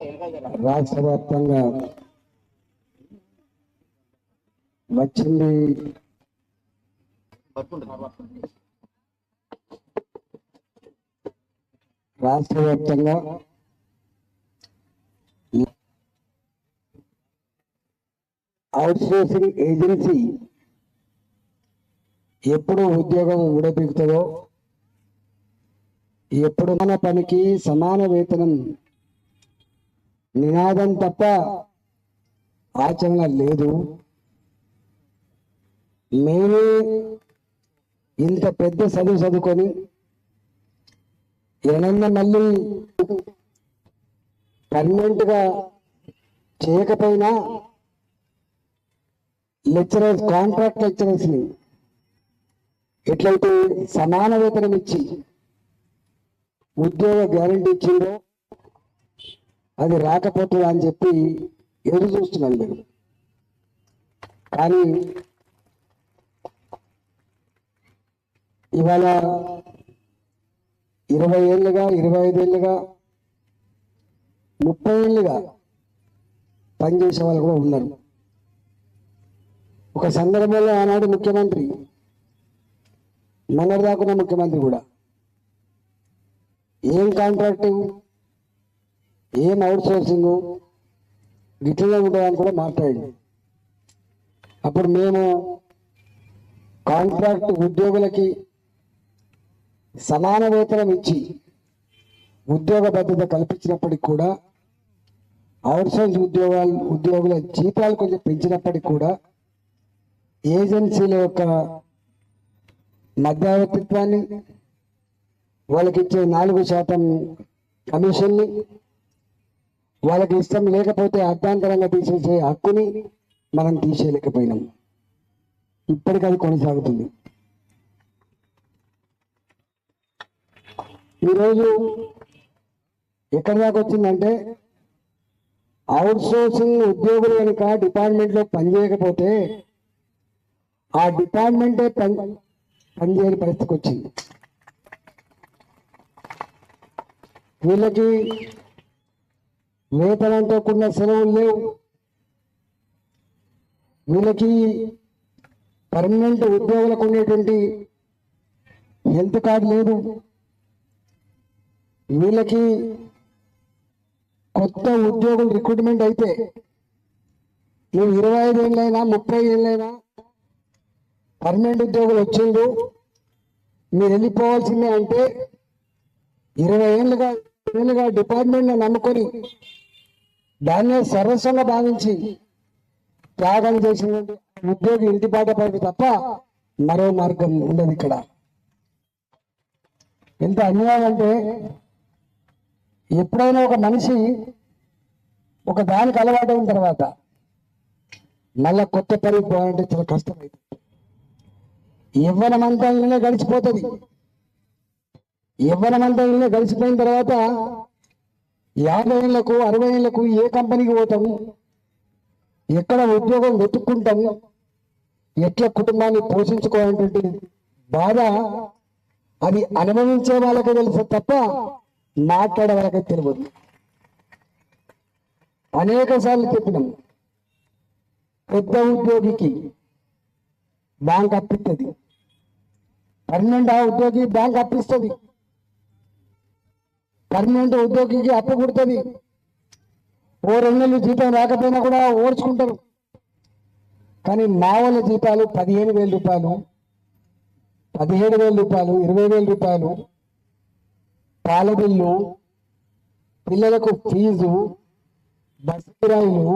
రాష్ట్ర వ్యాప్తంగా వచ్చింది. రాష్ట్ర వ్యాప్తంగా అవుట్సోర్సింగ్ ఏజెన్సీ ఎప్పుడు ఉద్యోగం ఊడబిగుతుందో ఎప్పుడు మన పనికి సమాన వేతనం నినాదం తప్ప ఆచరణ లేదు. మేమే ఇంత పెద్ద చదువు చదువుకొని ఏమన్నా మళ్ళీ పర్మనెంట్గా చేయకపోయినా లెక్చరర్స్ కాంట్రాక్ట్ లెక్చరర్స్ని ఎట్లయితే సమాన వేతనం ఇచ్చి ఉద్యోగ గ్యారంటీ ఇచ్చిందో అది రాకపోతుందా అని చెప్పి ఎదురు చూస్తున్నాను మీరు కానీ ఇవాళ ఇరవై ఏళ్ళుగా ఇరవై ఐదేళ్ళుగా ముప్పై ఏళ్ళుగా పనిచేసే వాళ్ళు కూడా ఉన్నారు. ఒక సందర్భంలో ఆనాడు ముఖ్యమంత్రి మొన్నటిదాకున్న ముఖ్యమంత్రి కూడా ఏం కాంట్రాక్టింగ్ ఏం అవుట్ సోర్సింగ్ గిట్లనే ఉంటుందని కూడా మాట్లాడింది అప్పుడు మేము కాంట్రాక్ట్ ఉద్యోగులకి సమాన వేతనం ఇచ్చి ఉద్యోగ భద్రత కల్పించినప్పటికి కూడా అవుట్సోర్స్ ఉద్యోగాలు ఉద్యోగుల జీతాలు కొంచెం పెంచినప్పటికి కూడా ఏజెన్సీల యొక్క మధ్యవర్తిత్వాన్ని వాళ్ళకి ఇచ్చే నాలుగు శాతం కమిషన్ని వాళ్ళకి ఇష్టం లేకపోతే అర్థాంతరంగా తీసేసే హక్కుని మనం తీసేయలేకపోయినాం. ఇప్పటికీ అది కొనసాగుతుంది. ఈరోజు ఎక్కడి దాకా వచ్చిందంటే అవుట్ సోర్సింగ్ ఉద్యోగులు కనుక డిపార్ట్మెంట్లో పనిచేయకపోతే ఆ డిపార్ట్మెంటే పని పనిచేయని పరిస్థితికి వచ్చింది. వీళ్ళకి వేతనంతో కూడిన సెలవులు లేవు. వీళ్ళకి పర్మనెంట్ ఉద్యోగులకు ఉండేటువంటి హెల్త్ కార్డు లేదు. వీళ్ళకి కొత్త ఉద్యోగులు రిక్రూట్మెంట్ అయితే నువ్వు ఇరవై ఐదు ఏళ్ళైనా ముప్పై ఏళ్ళైనా పర్మనెంట్ ఉద్యోగులు వచ్చిండు మీరు వెళ్ళిపోవాల్సిందే అంటే ఇరవై ఏళ్ళుగా ఏళ్ళుగా డిపార్ట్మెంట్ నమ్ముకొని దాన్నే సర్వస్వంగా భావించి త్యాగం చేసినటువంటి ఉద్యోగి ఇంటి పాట పడి తప్ప మరో మార్గం ఉండదు ఇక్కడ. ఎంత అన్యాయం అంటే ఎప్పుడైనా ఒక మనిషి ఒక దానికి అలవాటైన తర్వాత మళ్ళా కొత్త పని పోవాలంటే చాలా కష్టమైంది యవ్వనమంతా ఇళ్ళనే గడిచిపోతుంది. యవ్వనమంతా ఇళ్ళనే గడిచిపోయిన తర్వాత యాభై ఏళ్ళకు అరవై ఏళ్ళకు ఏ కంపెనీకి పోతాము? ఎక్కడ ఉద్యోగం వెతుక్కుంటాము? ఎట్లా కుటుంబాన్ని పోషించుకోవాలంటే బాధ అది అనుభవించే వాళ్ళకే తెలుసు తప్ప మాట్లాడే వాళ్ళకే తెలియదు. అనేక సార్లు చెప్పినాం పెద్ద ఉద్యోగికి బ్యాంక్ అప్పిస్తుంది పర్మనెంట్ ఉద్యోగి బ్యాంక్ అప్పిస్తుంది. పర్మనెంట్ ఉద్యోగికి అప్పు కుడుతుంది. ఓ రెండు నెలలు జీతం రాకపోయినా కూడా ఓడ్చుకుంటారు. కానీ మా వాళ్ళ జీతాలు పదిహేను వేల రూపాయలు పదిహేడు వేల రూపాయలు ఇరవై వేల రూపాయలు. పాల బిల్లు పిల్లలకు ఫీజు బస్సు కిరాయిలు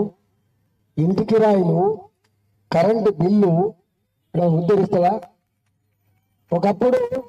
ఇంటి కిరాయిలు కరెంటు బిల్లు. ఇక్కడ ఉద్ధరిస్తుందా ఒకప్పుడు